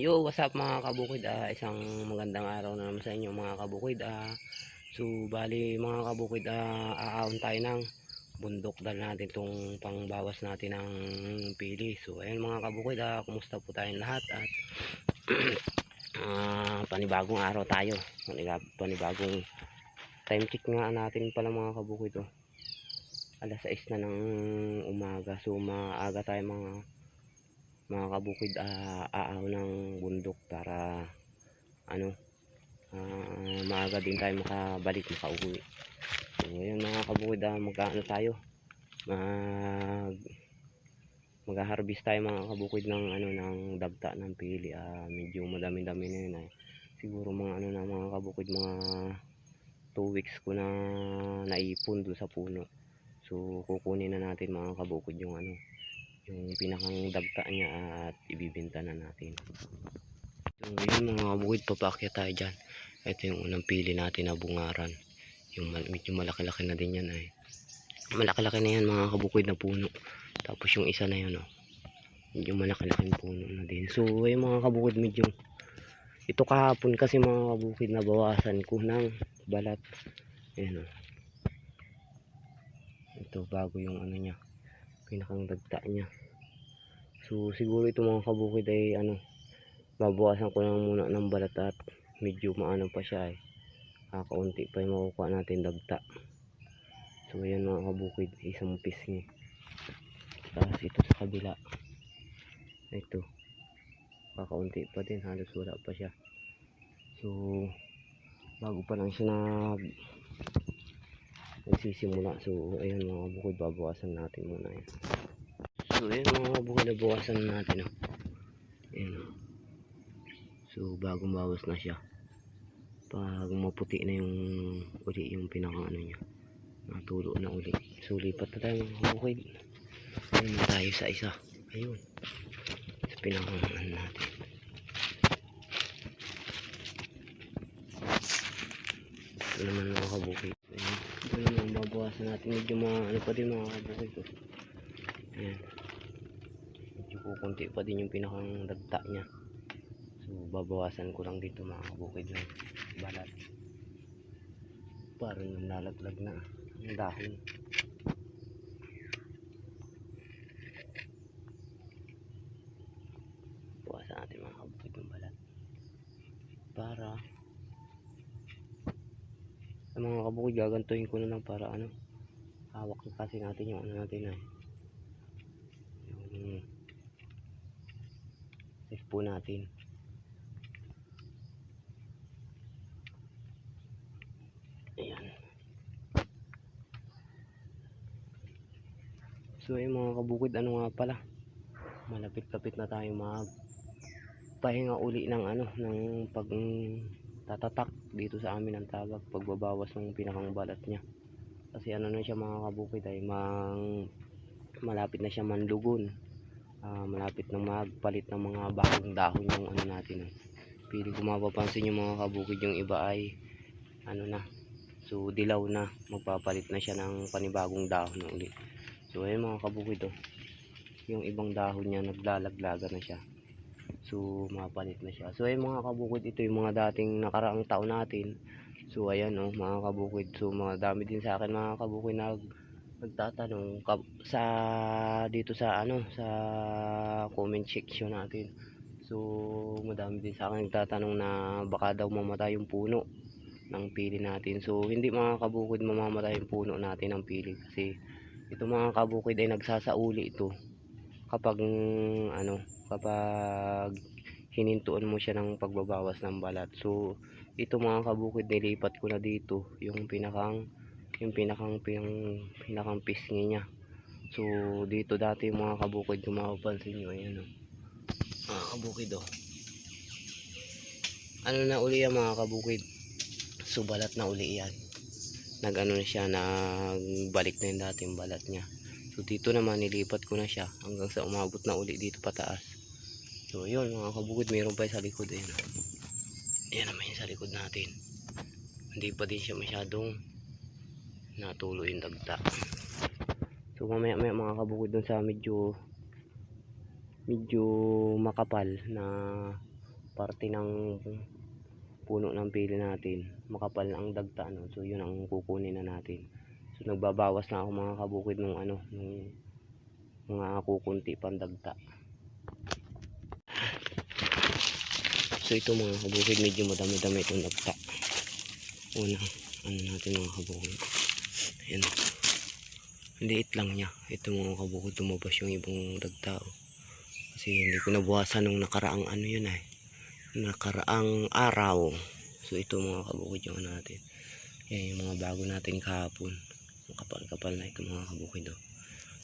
Yo, what's up mga kabukid? Ah, isang magandang araw na naman sa inyo mga kabukid. Ah, so, bali mga kabukid, ah, aahon tayo ng bundok dahil natin itong pangbawas natin ng pili. So, ayun mga kabukid, ah, kumusta po tayong lahat? At ah, panibagong araw tayo. Panibagong time check nga natin pala mga kabukid. Oh. Alas 6 na ng umaga. So, maaga tayo mga mga kabukid uh, aaw ng bundok para ano ah, maaga din tayo makabalik makauwi. So yun mga kabukid uh, magkaano tayo? Mag mag-harvest tayo mga kabukid ng ano ng dagta ng pili. Ah, medyo madami-dami na yun eh. siguro mga ano na mga kabukid mga 2 weeks ko na naipon doon sa puno. So kukunin na natin mga kabukid yung ano yung pinakang dagta niya at ibibenta na natin. So yun mga kabukid, papakyat tayo dyan. Ito yung unang pili natin na bungaran. Yung medyo malaki-laki na din yan ay. Malaki-laki na yan mga kabukid na puno. Tapos yung isa na yun oh. Medyo malaki-laking puno na din. So yung mga kabukid medyo ito kahapon kasi mga kabukid na bawasan ko ng balat. Ayan oh. Ito bago yung ano niya pinakang dagta niya. So siguro ito mga kabukid ay ano babawasan ko lang muna ng balat at medyo maano pa siya eh. Kakaunti pa yung makukuha natin dagta. So ayan mga kabukid isang pisngi tapos ito sa kabila. Ito. Kakaunti pa din halos wala pa siya. So bago pa lang siya nag nagsisimula. So ayun mga bukid babawasan natin muna yan. So ayun mga bukid nabawasan natin oh. ayun oh. so bagong bawas na siya. Pag maputi na yung uli yung pinakang ano niya. Natulo na uli. So lipat na tayo mga bukid ayun tayo sa isa. Ayun. Sa pinakang ano natin. Ito naman mga kabukid ayun ito naman babawasan natin medyo mga ano pa din mga kabukid ko. Ayan. Medyo kukunti pa din yung pinakang dagta niya. So babawasan ko lang dito mga kabukid yung balat. Parang nalaglag na ang dahon. Bawasan natin mga kabukid yung balat. Para sa mga kabukid gagantuhin ko na lang para ano hawak na kasi natin yung ano natin ay yung safe po natin. Ayan. So ayun mga kabukid ano nga pala? Malapit-lapit na tayo mag pahinga uli ng ano ng pag tatatak dito sa amin ang tawag pagbabawas ng pinakang balat niya kasi ano na siya mga kabukid ay mang malapit na siya manlugon Ah, malapit na magpalit ng mga bagong dahon yung ano natin pili kung mapapansin yung mga kabukid yung iba ay ano na so dilaw na magpapalit na siya ng panibagong dahon ulit so ayun mga kabukid oh. yung ibang dahon niya naglalaglaga na siya So, mapalit na siya. So, ayun mga kabukid, ito yung mga dating nakaraang taon natin. So, ayan oh, mga kabukid. So, mga dami din sa akin mga kabukid nag nagtatanong sa dito sa ano sa comment section natin. So, madami din sa akin nagtatanong na baka daw mamatay yung puno ng pili natin. So, hindi mga kabukid mamamatay yung puno natin ng pili kasi ito mga kabukid ay nagsasauli ito kapag ano kapag hinintuan mo siya ng pagbabawas ng balat so ito mga kabukid nilipat ko na dito yung pinakang yung pinakang yung pinakang pisngi niya. So dito dati mga kabukid kung mapapansin nyo ayan o. Mga kabukid oh ano na uli yan mga kabukid? So balat na uli yan. Nag ano na siya nagbalik na yung dating balat niya. So dito naman nilipat ko na siya hanggang sa umabot na uli dito pataas. So yun mga kabukid mayroon pa sa likod ayun. Ayan naman sa likod natin. Hindi pa din siya masyadong natulo yung dagta. So mamaya maya mga kabukid dun sa medyo medyo makapal na parte ng puno ng pili natin makapal na ang dagta no so yun ang kukunin na natin so nagbabawas na ako mga kabukid ng ano ng mga kukunti pang so ito mga kabukid medyo madami-dami itong dagta una ano natin mga kabukid ayan. Liit lang niya. Ito mga kabukid tumabas yung ibang dagta oh. kasi hindi ko nabuhasan nung nakaraang ano yun eh. Nakaraang araw. So ito mga kabukid yung ano natin. Yan yung mga bago natin kahapon. Ang kapal-kapal na ito mga kabukid oh.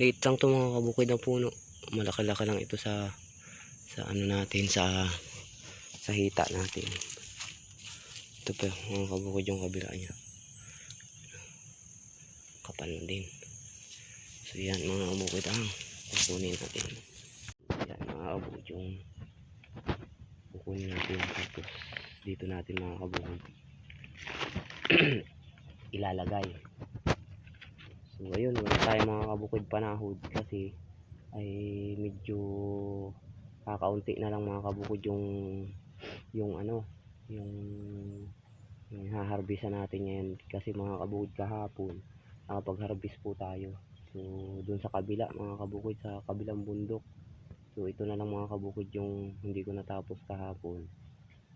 liit lang to mga kabukid na puno. Malaki-laki lang ito sa sa ano natin sa sa hita natin. Ito pa mga kabukid yung kabila niya. Kapal din. So yan mga kabukid ang kukunin natin. Yan mga kabukid yung kukunin natin tapos dito natin mga kabukid ilalagay. So ayun wala tayo mga kabukid panahod kasi ay medyo kakaunti na lang mga kabukid yung yung ano yung yung haharbisan natin ngayon kasi mga kabukid kahapon nakapag-harvest po tayo so dun sa kabila mga kabukid sa kabilang bundok So ito na lang mga kabukid yung hindi ko natapos kahapon.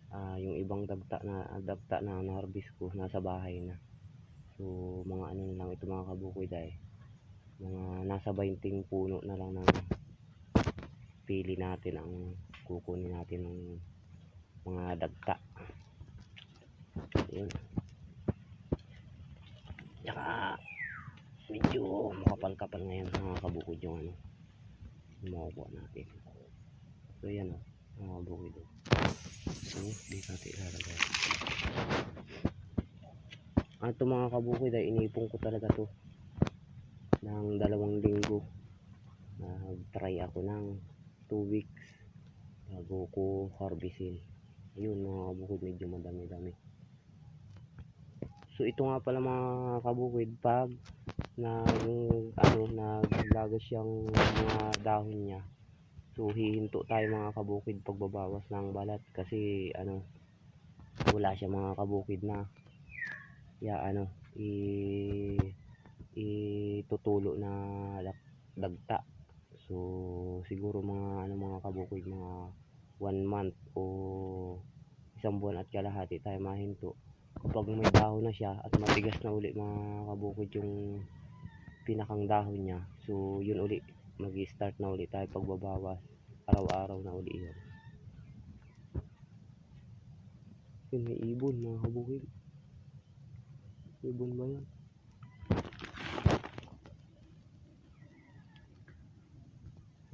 Ah, yung ibang dagta na dagta na na-harvest ko nasa bahay na. So mga ano na lang ito mga kabukid ay mga nasa 20 puno na lang ng pili natin ang kukunin natin ng mga dagta. Yun. Tsaka medyo makapal-kapal ngayon mga kabukid yung ano makukuha natin. So yan o mga o. So di natin ilalagay. Ang ito mga kabukid ay inipon ko talaga to ng dalawang linggo. Nag try ako ng 2 weeks bago ko harvestin ayun mga kabukid medyo madami dami so ito nga pala mga kabukid pag nag ano naglagas siyang mga dahon niya so hihinto tayo mga kabukid pagbabawas ng balat. Kasi ano wala siya mga kabukid na ya ano i itutulo na dagta so siguro mga ano mga kabukid mga one month o isang buwan at kalahati tayo mahinto. Kapag may dahon na siya at matigas na uli mga kabukid yung pinakang dahon niya. So yun uli mag start na uli tayo pagbabawas. Araw-araw na uli yun. Yun may ibon mga kabukid ibon ba yan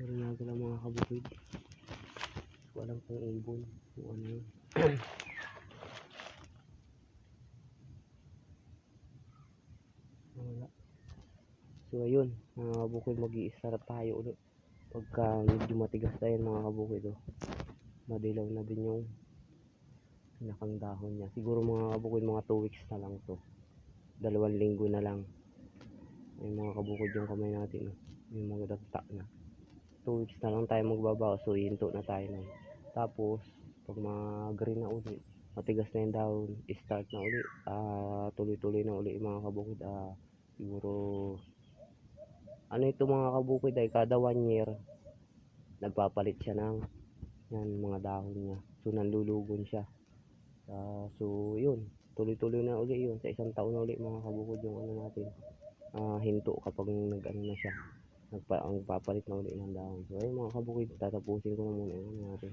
meron na mga kabukid walang pang ibon kung ano yun. Wala. So ayun mga kabukid mag start tayo ulit. Pagka medyo matigas na yan mga kabukid oh. madilaw na din yung pinakang dahon niya. Siguro mga kabukid mga 2 weeks na lang to. Dalawang linggo na lang. Ay mga kabukid yung kamay natin yung mga dagta na. 2 weeks na lang tayo magbabaw so hinto na tayo na tapos pag mga green na uli matigas na yung dahon start na uli ah tuloy-tuloy na uli mga kabukid ah siguro ano ito mga kabukid ay kada one year nagpapalit siya ng yan mga dahon niya. So nanlulugon siya. Ah, so yun tuloy-tuloy na uli yun. Sa isang taon na uli mga kabukid yung ano natin ah hinto kapag nag ano na siya nagpa ang papalit na uli ng dahon. So ayun mga kabukid tatapusin ko na muna ano natin.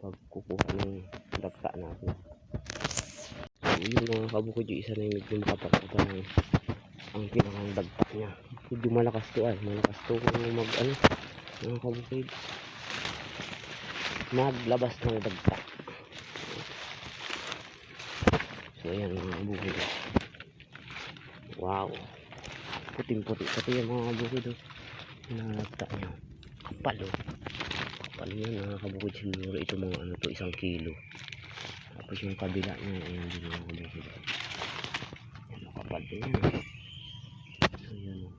Pagkukuha ng dagta natin. So yun mga kabukid yung isa na yung medyo makapagpapa ng ang pinakang dagta niya. Medyo malakas to ay malakas to kung mag ano mga kabukid maglabas ng dagta. So ayan mga kabukid wow. Puting puti pati yung mga kabukid oh. Nagta niya. Kapal oh. Kapal yan mga kabukid siguro ito mga ano to isang kilo. Tapos yung kabila niya ayan din mga kabukid yan kapal din yan so yan oh.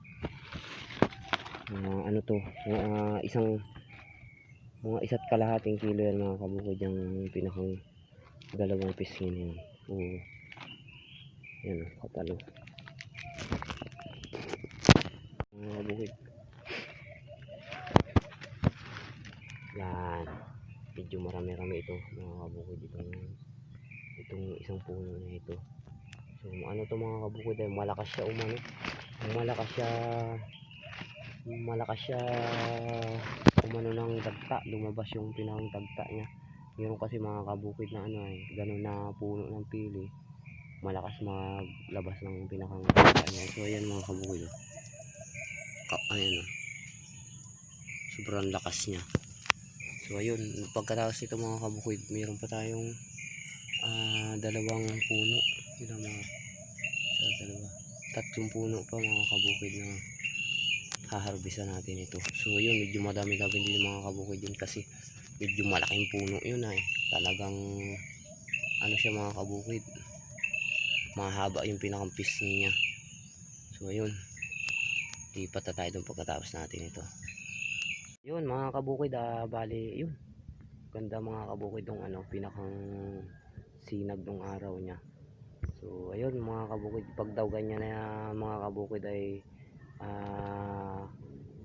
Ah, ano to isang mga isa't kalahating kilo yan mga kabukid yung pinakang dalawang pisngi na yan oo. Yan o kapalo mga kabukid yan. Medyo marami rami ito mga kabukid itong itong isang puno na ito. So ano to mga kabukid ay malakas siya umano. Malakas siya malakas siya umano ng dagta. Lumabas yung pinakang dagta niya. Meron kasi mga kabukid na ano ay ganun na puno ng pili. Malakas maglabas ng pinakang dagta niya. So ayan mga kabukid oh. Ka ayan oh. sobrang lakas niya so ayun pagkatapos nito mga kabukid meron pa tayong ah, dalawang puno. Ilang mga sa dalawa. Tatlong puno pa mga kabukid na haharbisan natin ito. So yun medyo madami dami din mga kabukid yun kasi medyo malaking puno yun ay. Talagang ano siya mga kabukid mahaba yung pinakampis niya. So yun lipat na tayo dun pagkatapos natin ito yun mga kabukid ah, bali yun ganda mga kabukid yung ano pinakang sinag ng araw niya so ayun mga kabukid pag daw ganyan na mga kabukid ay ah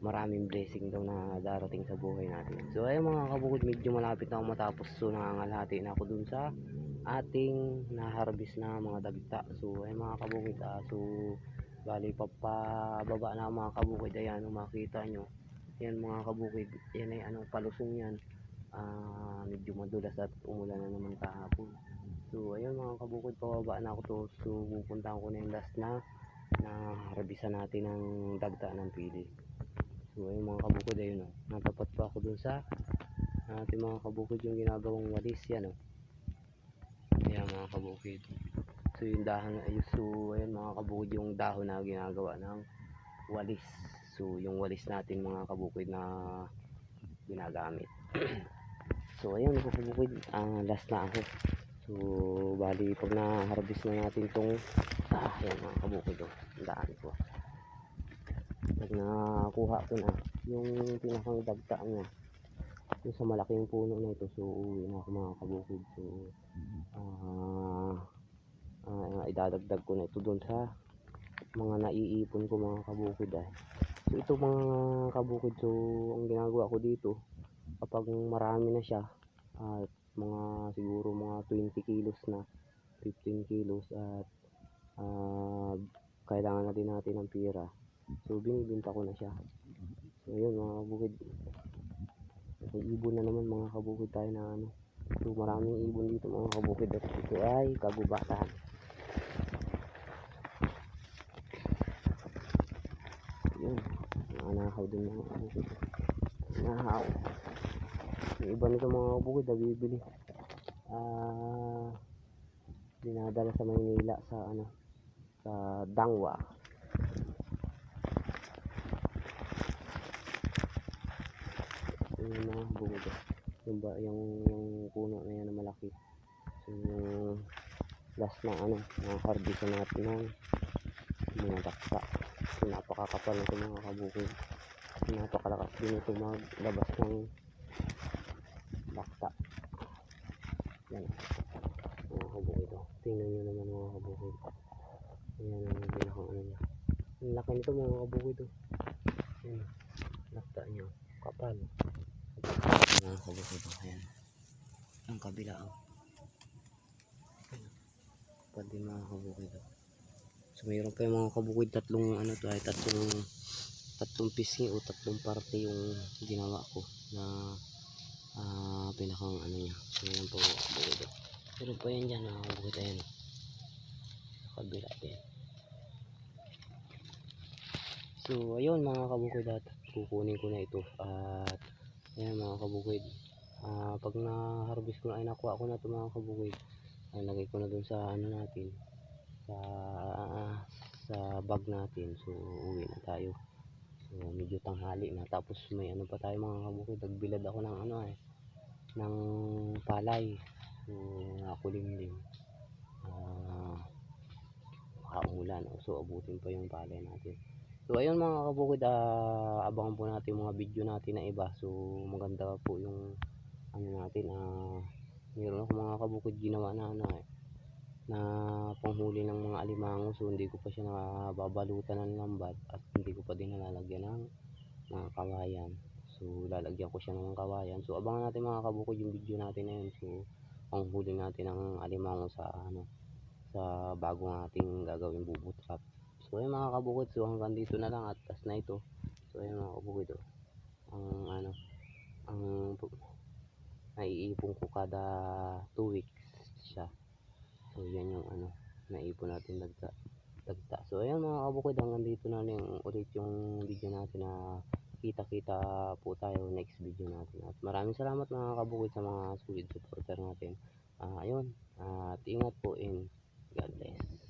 maraming blessing daw na darating sa buhay natin. So ayun mga kabukid, medyo malapit na matapos. So nangangalhati na ako dun sa ating na-harvest na mga dagta. So ayun mga kabukid, ah, so bali papababa na mga kabukid. Ayan, makita nyo. Yan mga kabukid, yan ay anong palusong yan. Ah, medyo madulas at umulan na naman kahapon. So ayun mga kabukid, pababa na ako to. So pupuntahan ko na yung last na na harbisan natin ng dagta ng pili. So ayun mga kabukid ayun oh. Natapat pa ako dun sa ating mga kabukid yung ginagawang walis yan oh. Ayan mga kabukid. So yung dahon ayun so ayun mga kabukid yung dahon na ginagawa ng walis. So yung walis natin mga kabukid na ginagamit. so ayun mga kabukid, ah, last na ako. So bali pag na-harvest na natin tong ah, ayan mga kabukid oh. Daan ko pag nakuha ko na yung pinakang dagta niya yung sa malaking puno na ito so uwi na ako mga kabukid so ah ah, idadagdag ko na ito doon sa mga naiipon ko mga kabukid ay ito mga kabukid so ang ginagawa ko dito kapag marami na siya at mga siguro mga 20 kilos na 15 kilos at ah, kailangan na din natin ng pira So binibenta ko na siya. So yun mga kabukid. May ibon na naman mga kabukid tayo na ano. So maraming ibon dito mga kabukid at ito ay kagubatan. Yun. Nanakaw din mga kabukid. Nanakaw. Yung iba nito mga kabukid na bibili. Ah dinadala sa Maynila sa ano sa Dangwa. yung mga bungod yung ba yung, yung puno na yan na malaki so yung last na ano na harvest natin ng mga daksa so napakakapal na ito mga kabukid napakalakas din ito maglabas ng daksa yan. Mga kabukid oh. tingnan nyo naman mga kabukid yan ang pinakang ano niya ang laki nito mga kabukid oh. yan dakta niya kapal. Mga kabukid oh, ayan. Ang kabila oh. pwede mga kabukid oh. So mayroon pa yung mga kabukid tatlong ano to ay tatlong tatlong pisngi o tatlong parte yung ginawa ko na ah pinakang ano niya so yan po mga kabukid meron pa yan dyan mga kabukid ayan kabila din so ayun mga kabukid at kukunin ko na ito at Ayan mga kabukid. Ah, pag na-harvest ko na ay nakuha ko na ito mga kabukid. Ay lagay ko na dun sa ano natin. Sa sa bag natin. So uwi na tayo. So medyo tanghali na. Tapos may ano pa tayo mga kabukid. Nagbilad ako ng ano eh. Ng palay. So nakakulimlim. Ah, makaumulan. So abutin pa yung palay natin. So ayun mga kabukid, ah, abangan po natin mga video natin na iba. So maganda po yung ano natin, ah, meron ako mga kabukid ginawa na ano eh, na panghuli ng mga alimango. So hindi ko pa siya nababalutan ng lambat at hindi ko pa din nalalagyan ng mga kawayan. So lalagyan ko siya ng kawayan. So abangan natin mga kabukid yung video natin na yun. So panghuli natin ng alimango sa ano sa bago nating gagawin bubut. So ayun mga kabukid, so hanggang dito na lang at tas na ito. So ayun mga kabukid oh. Ang ano, ang naiipon ko kada 2 weeks siya. So yan yung ano, naipon natin dagta. dagta. So ayun mga kabukid, hanggang dito na lang ulit yung video natin na kita-kita po tayo next video natin. At maraming salamat mga kabukid sa mga solid supporter natin. Ah ayun, at ingat po in God bless.